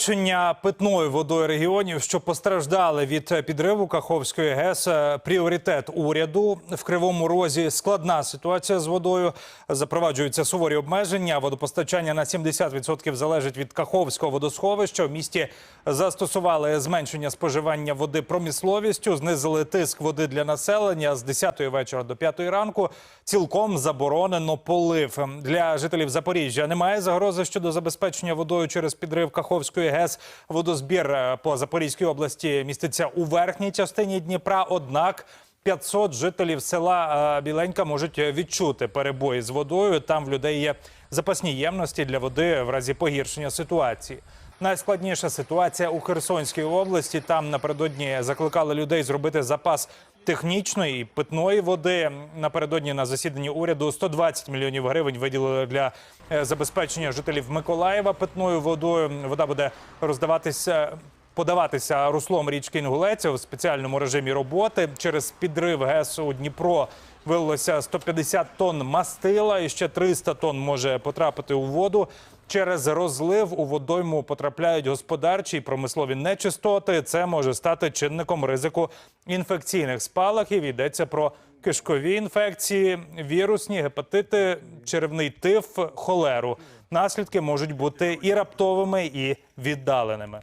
Забезпечення питною водою регіонів, що постраждали від підриву Каховської ГЕС, е, пріоритет уряду в кривому розі. Складна ситуація з водою. Запроваджуються суворі обмеження. Водопостачання на 70% залежить від Каховського водосховища. В місті застосували зменшення споживання води промисловістю, знизили тиск води для населення з 10 вечора до 5 ранку. Цілком заборонено полив для жителів Запоріжжя. Немає загрози щодо забезпечення водою через підрив Каховської ГЕС. Водозбір е, по Запорізькій області міститься у верхній частині Дніпра. Однак 500 жителів села е, Біленька можуть відчути перебої з водою. Там в людей є запасні ємності для води в разі погіршення ситуації. Найскладніша ситуація у Херсонській області. Там напередодні закликали людей зробити запас технічної і питної води. Напередодні на засіданні уряду 120 мільйонів гривень виділили для е, забезпечення жителів Миколаєва питною водою. Вода буде роздаватися. Подаватися руслом річки Інгулець в спеціальному режимі роботи через підрив ГЕС у Дніпро вилилося 150 тонн мастила і ще 300 тонн може потрапити у воду. Через розлив у водойму потрапляють господарчі і промислові нечистоти. Це може стати чинником ризику інфекційних спалахів. Йдеться про кишкові інфекції, вірусні гепатити, черевний тиф, холеру. Наслідки можуть бути і раптовими, і віддаленими.